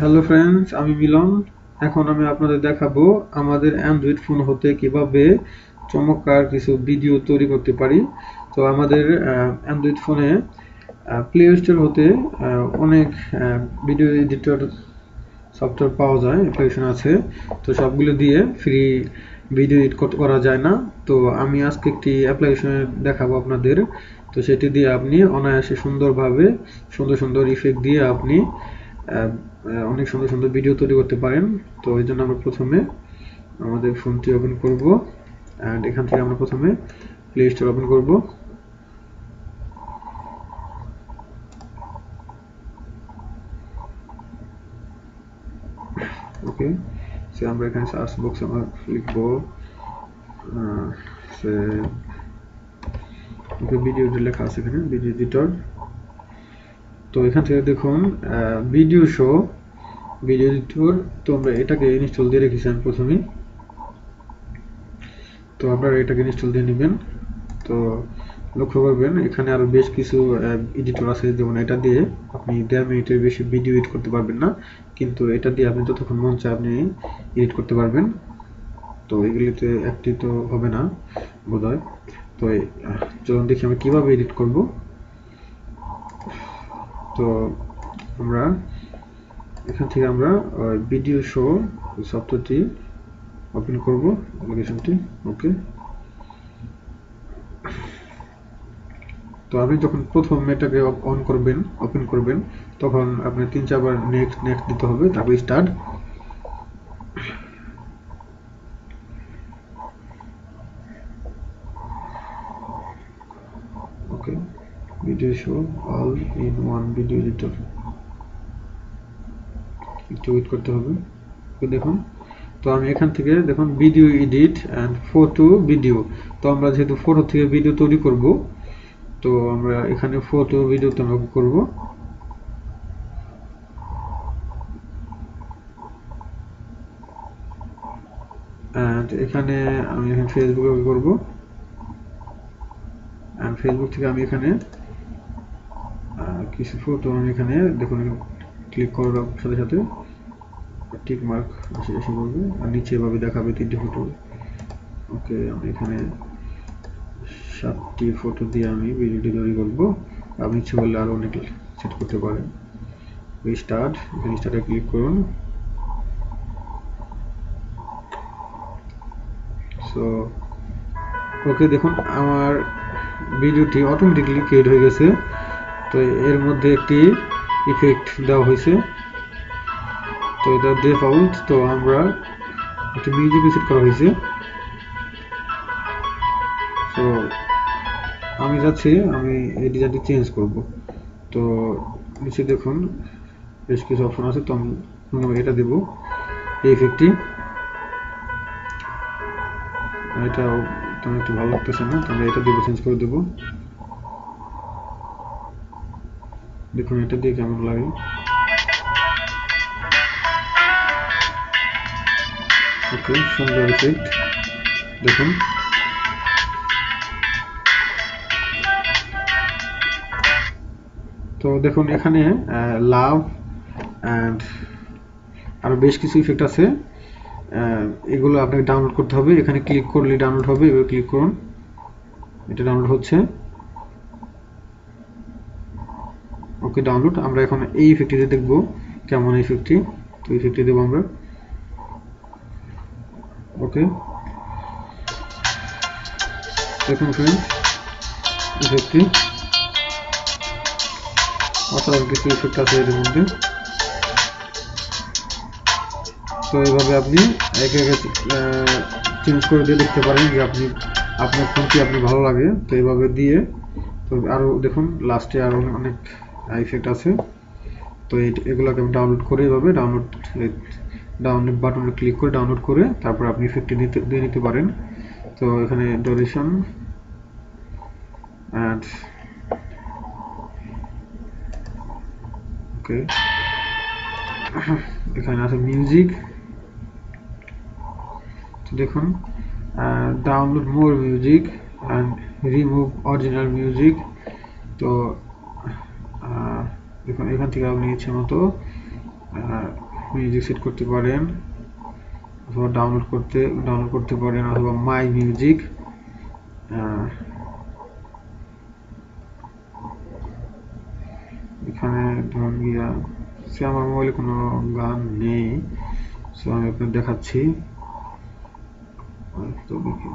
Hello friends আমি মিলন। এখন আমি আপনাদের দেখাবো আমাদের অ্যান্ড্রয়েড ফোন হতে কীভাবে চমৎকার কিছু ভিডিও তৈরি করতে পারি। তো আমাদের অ্যান্ড্রয়েড ফোনে প্লে স্টোর হতে অনেক ভিডিও এডিটর সফটওয়্যার পাওয়া যায় অ্যাপ্লিকেশন আছে। তো সবগুলো দিয়ে ফ্রি ভিডিও এডিট করা যায় না। তো আমি আজকে একটি অ্যাপ্লিকেশন দেখাবো আপনাদের। তো সেটি দিয়ে আপনি অনায়াসে সুন্দরভাবে, সুন্দর সুন্দর ইফেক্ট দিয়ে আপনি অনেক সুন্দর সুন্দর ভিডিও তৈরি করতে পারেন। তো এই জন্য আমরা প্রথমে আমাদের ফোনটি ওপেন করব। অ্যান্ড এখান থেকে আমরা প্রথমে প্লে স্টোর ওপেন করব। ওকে সে আমরা এখানে সার্চ বক্সে আমরা লিখব। সে ভিডিও লেখা আছে এখানে ভিডিও এডিটর তো এখান থেকে দেখুন ভিডিও শো ভিডিও এডিটর তো আমরা এটাকে ইনস্টল দিয়ে রেখেছি আমি তো আপনারা এটাকে ইনস্টল দিয়ে নেবেন। তো লক্ষ্য করবেন, এখানে আরও বেশ কিছু এডিটর আছে, যেমন এটা দিয়ে আপনি দেড় মিনিটের বেশি ভিডিও এডিট করতে পারবেন না। কিন্তু এটা দিয়ে আপনি যতক্ষণ মন চায় আপনি এডিট করতে পারবেন। তো এগুলিতে একটি তো হবে না বোধহয়। তো চলুন দেখি আমি কীভাবে এডিট করব। তো আমরা, এখান থেকে আমরা ভিডিও শো সফটওয়্যারটি ওপেন করব অ্যাপ্লিকেশনটি ওকে তো আপনি যখন প্রথম মেটাকে অন করবেন ওপেন করবেন, তখন আপনি তিন চারবার নেক্সট নেক্সট দিতে হবে, তারপর start okay video show all in one video editor একটু ওয়েট করতে হবে। দেখুন, তো আমি এখান থেকে দেখুন video edit and photo video তো আমরা যেহেতু ফটো থেকে ভিডিও তৈরি করব, তো আমরা এখানে ফটো ভিডিওতে আমরা করব। অ্যান্ড এখানে আমি এখানে ফেসবুকে করব। অ্যান্ড ফেসবুক থেকে আমি এখানে কিছু ফটো আমি এখানে, দেখুন ক্লিক করার সাথে সাথে টিক মার্ক এসে এসে পড়বে। আর নিচে এভাবে দেখাবে তিনটি ফটো ওকে আমি এখানে সাতটি ফটো দিয়ে আমি ভিডিওটি তৈরি করব। আপনি ইচ্ছে করলে আরও অনেক সেট করতে পারেন। স্টার্ট এখানে স্টার্টে ক্লিক করুন। সো ওকে দেখুন, আমার ভিডিওটি অটোমেটিকলি ক্রিয়েট হয়ে গেছে। তো এর মধ্যে একটি ইফেক্ট দেওয়া হয়েছে। তো এটা ডিফল্ট তো আমরা একটি মিউজিক সেট করা হয়েছে। তো আমি যাচ্ছি, আমি এই ডিজাইনটি চেঞ্জ করব। তো নিচে দেখুন, বেশ কিছু অপশন আছে, তো আমি এটা দেব, এই ইফেক্টটি এটা তেমন একটু ভালো লাগতেছে না, তো আমরা এটা দেবো চেঞ্জ করে দেবো। দেখুন, এটা দিয়ে কেমন লাগে? ওকে, সুন্দর ইফেক্ট দেখুন। তো দেখুন, এখানে লাভ অ্যান্ড আরও বেশ কিছু ইফেক্ট আছে। এগুলো আপনাকে ডাউনলোড করতে হবে। এখানে ক্লিক করলে ডাউনলোড হবে। এবার ক্লিক করুন। এটা ডাউনলোড হচ্ছে। ওকে ডাউনলোড আমরা এখন এই ইফেক্টটিতে দেখব, কেমন ইফেক্টটি তো ইফেক্টটি দেবো আমরা। ওকে দেখুন ইফেক্টটি অসাধারণ কিছু ইফেক্ট আছে এর মধ্যে। তো এইভাবে আপনি একে একে চেঞ্জ করে দিয়ে দেখতে পারেন যে আপনি, আপনার কোনটি আপনি ভালো লাগে। তো এইভাবে দিয়ে, তো আরও দেখুন লাস্টে আরও অনেক ইফেক্ট আছে। তো এগুলোকে আমি ডাউনলোড করে এইভাবে ডাউনলোড ডাউনলোড বাটনে ক্লিক করে ডাউনলোড করে তারপর আপনি ইফেক্টটি নিতে দিয়ে নিতে পারেন। তো এখানে ডোরেশন অ্যান্ড ওকে এখানে আছে মিউজিক দেখুন download more music and remove original music তো দেখুন, এখান থেকে আপনি ইচ্ছে মতো। মিউজিক সেট করতে পারেন অথবা ডাউনলোড করতে ডাউনলোড করতে পারেন অথবা মাই মিউজিক এখানে ধরুন গিয়া, সে আমার মোবাইলে কোনো গান নেই, সো আমি আপনাকে দেখাচ্ছি। তো দেখি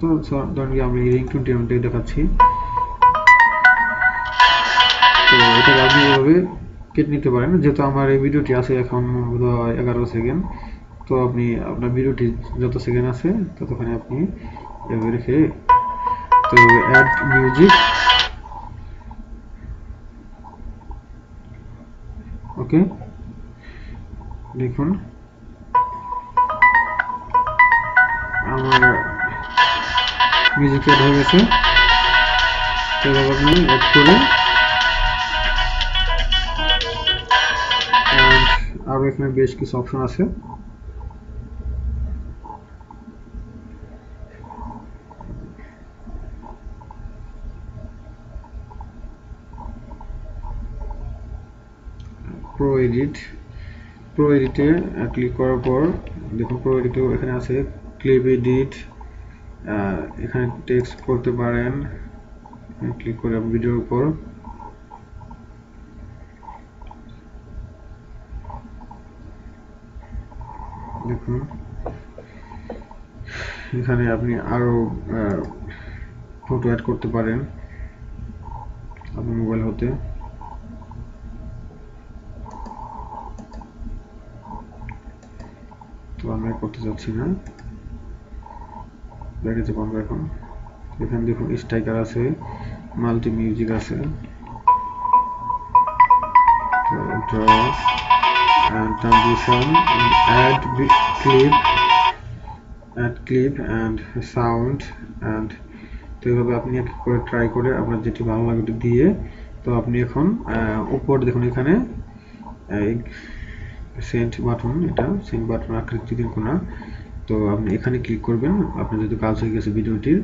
তো ধরুন গিয়ে আমি রিংটোনটি আমি দেখাচ্ছি। তো এটা আপনি এভাবে কেটে নিতে পারেন। যেহেতু আমার এই ভিডিওটি আছে এখন বোধ হয় এগারো সেকেন্ড তো আপনি আপনার ভিডিওটি যত সেকেন্ড আছে ততক্ষণে আপনি এভাবে রেখে তো অ্যাড মিউজিক ওকে দেখুন। আমার মিউজিক অ্যাড হয়ে গেছে। তো আপনি অ্যাড করে এখানে বেশ কিছু অপশন আছে। প্রো এডিট প্রো এডিটে ক্লিক করার পর, দেখুন প্রো এডিটেও এখানে আছে ক্লিপ এডিট এখানে টেক্সট করতে পারেন। ক্লিক করে ভিডিওর উপর দেখুন। এখানে আপনি আরও ফটো অ্যাড করতে পারেন আপনার মোবাইল হতে। তো আমরা করতে চাচ্ছি না। ব্যাগেজে বন্ধ এখন। এখানে দেখুন স্ট্রাইকার আছে মাল্টি মিউজিক আছে and transition, and add clip add clip, and sound, and তো এইভাবে আপনি এক করে ট্রাই করে আপনার যেটি ভালো লাগে ওটা দিয়ে, তো আপনি এখন উপর দেখুন এখানে সেন্ট বাটন এটা সেন্ট বাটন আকৃতির কোনা তো আপনি এখানে ক্লিক করবেন, আপনার যেহেতু কাজ হয়ে গেছে ভিডিওটির।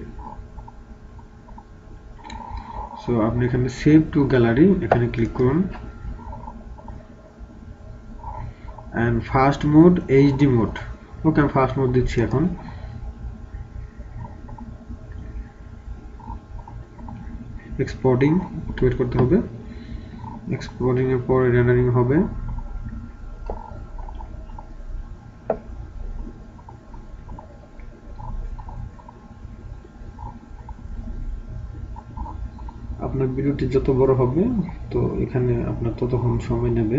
সো আপনি এখানে সেভ টু গ্যালারি এখানে ক্লিক করুন। And fast mode HD mode okay আমি ফাস্ট মোড দিচ্ছি এখন। এক্সপোর্টিং একটু ওয়েট করতে হবে। এক্সপোর্টিং এর পরে রেন্ডারিং হবে। আপনার ভিডিওটি যত বড় হবে, তো এখানে আপনার ততক্ষণ সময় নেবে।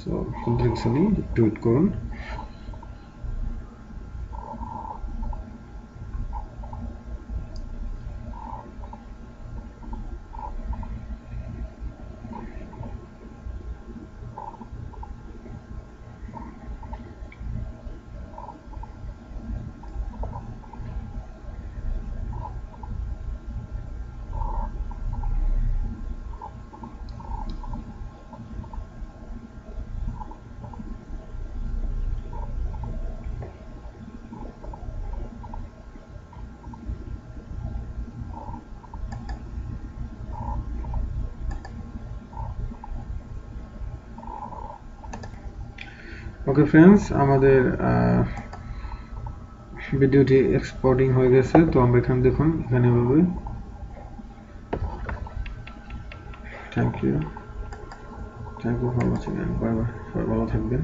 সো চিন্তা কিছু নেই একটু ওকে ফ্রেন্ডস আমাদের ভিডিওটি এক্সপোর্টিং হয়ে গেছে, তো আমরা এখানে দেখুন, এখানে এভাবে thank you thank you for watching bye ভালো থাকবেন।